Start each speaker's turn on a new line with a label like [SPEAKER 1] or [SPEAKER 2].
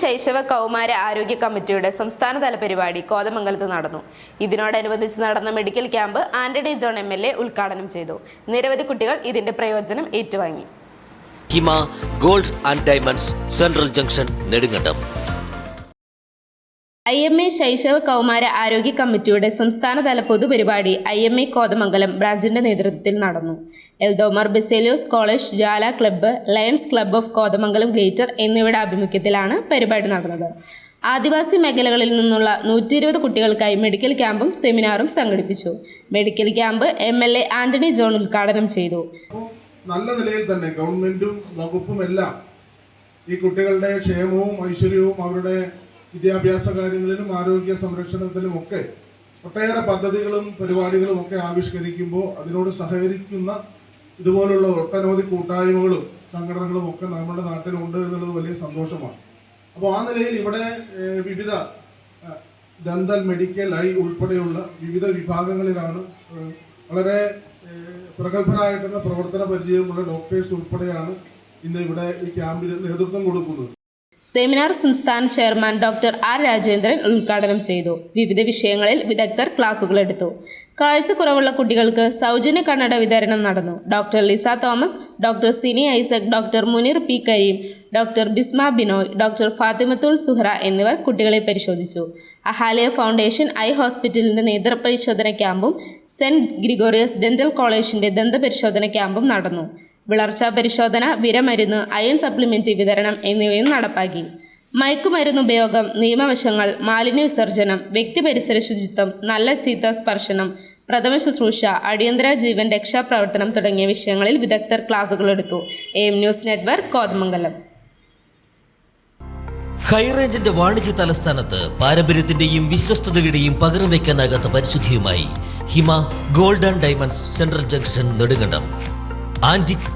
[SPEAKER 1] ശൈശവ കൗമാര ആരോഗ്യ കമ്മിറ്റിയുടെ സംസ്ഥാനതല പരിപാടി കോതമംഗലത്ത് നടന്നു. ഇതിനോടനുബന്ധിച്ച് നടന്ന medical camp Antony John M L A ഉദ്ഘാടനം ചെയ്തു. നിരവധി കുട്ടികൾ ഇതിന്റെ പ്രയോജനം ഏറ്റുവാങ്ങി.
[SPEAKER 2] Hima gold and diamonds central junction Nedumkandam.
[SPEAKER 1] I M A ശൈശവ കൗമാര ആരോഗ്യ കമ്മിറ്റിയുടെ സംസ്ഥാനതല പൊതുപരിപാടി ഐ എം എ കോതമംഗലം ബ്രാഞ്ചിന്റെ നേതൃത്വത്തിൽ നടന്നു. എൽദോമർ Baselios college Jwala club lions club of Kothamangalam greater എന്നിവയുടെ ആഭിമുഖ്യത്തിലാണ് പരിപാടി നടന്നത്. ആദിവാസി മേഖലകളിൽ നിന്നുള്ള നൂറ്റി ഇരുപത് കുട്ടികൾക്കായി മെഡിക്കൽ ക്യാമ്പും സെമിനാറും സംഘടിപ്പിച്ചു. Medical camp M L A Antony John ഉദ്ഘാടനം ചെയ്തു.
[SPEAKER 3] നല്ല നിലയിൽ തന്നെ ഗവൺമെന്റും വകുപ്പും എല്ലാം ഈ കുട്ടികളുടെ ക്ഷേമവും ഐശ്വര്യവും അവരുടെ വിദ്യാഭ്യാസ കാര്യങ്ങളിലും ആരോഗ്യ സംരക്ഷണത്തിലും ഒക്കെ ഒട്ടേറെ പദ്ധതികളും പരിപാടികളും ഒക്കെ ആവിഷ്കരിക്കുമ്പോൾ അതിനോട് സഹകരിക്കുന്ന ഇതുപോലുള്ള ഒട്ടനവധി കൂട്ടായ്മകളും സംഘടനകളും ഒക്കെ നമ്മുടെ നാട്ടിലുണ്ട് എന്നുള്ളത് വലിയ സന്തോഷമാണ്. അപ്പോൾ ആ നിലയിൽ ഇവിടെ വിവിധ ദന്തൽ മെഡിക്കൽ ഐ ഉൾപ്പെടെയുള്ള വിവിധ വിഭാഗങ്ങളിലാണ് വളരെ പ്രഗത്ഭരായിട്ടുള്ള പ്രവർത്തന പരിചയമുള്ള ഡോക്ടേഴ്സ് ഉൾപ്പെടെയാണ് ഇന്ന് ഇവിടെ ഈ ക്യാമ്പിന് നേതൃത്വം കൊടുക്കുന്നത്.
[SPEAKER 1] സെമിനാർ സംസ്ഥാന ചെയർമാൻ ഡോക്ടർ ആർ രാജേന്ദ്രൻ ഉദ്ഘാടനം ചെയ്തു. വിവിധ വിഷയങ്ങളിൽ വിദഗ്ധർ ക്ലാസുകൾ എടുത്തു. കാഴ്ചക്കുറവുള്ള കുട്ടികൾക്ക് സൗജന്യ കണ്ണട വിതരണം നടന്നു. Doctor Lisa Thomas doctor Sini Isaac doctor Muneer P Kareem doctor Bisma Binoy doctor Fathimathul Suhra എന്നിവർ കുട്ടികളെ പരിശോധിച്ചു. അഹാലിയ ഫൗണ്ടേഷൻ ഐ ഹോസ്പിറ്റലിന്റെ നേത്രപരിശോധന ക്യാമ്പും സെന്റ് ഗ്രിഗോറിയസ് ഡെന്റൽ കോളേജിന്റെ ദന്തപരിശോധന ക്യാമ്പും നടന്നു. വിളർച്ചാ പരിശോധന വിരമരുന്ന് അയൺ സപ്ലിമെന്റ് വിതരണം എന്നിവയും നടപ്പാക്കി. മയക്കുമരുന്ന് ഉപയോഗം നിയമവശങ്ങൾ മാലിന്യ വിസർജനം വ്യക്തിപരിസര ശുചിത്വം നല്ല ചീത്ത സ്പർശനം പ്രഥമ ശുശ്രൂഷ അടിയന്തര ജീവൻ രക്ഷാപ്രവർത്തനം തുടങ്ങിയ വിഷയങ്ങളിൽ വിദഗ്ധർ ക്ലാസുകൾ എടുത്തു. M news network Kothamangalam.
[SPEAKER 2] ഹൈറേഞ്ചിന്റെ വാണിജ്യ തലസ്ഥാനത്ത് പാരമ്പര്യത്തിന്റെയും വിശ്വസ്തതയുടെയും പകരം വയ്ക്കാനാകാത്ത പരിശുദ്ധിയുമായി Hima gold and diamonds central junction Nedumkandam. Antique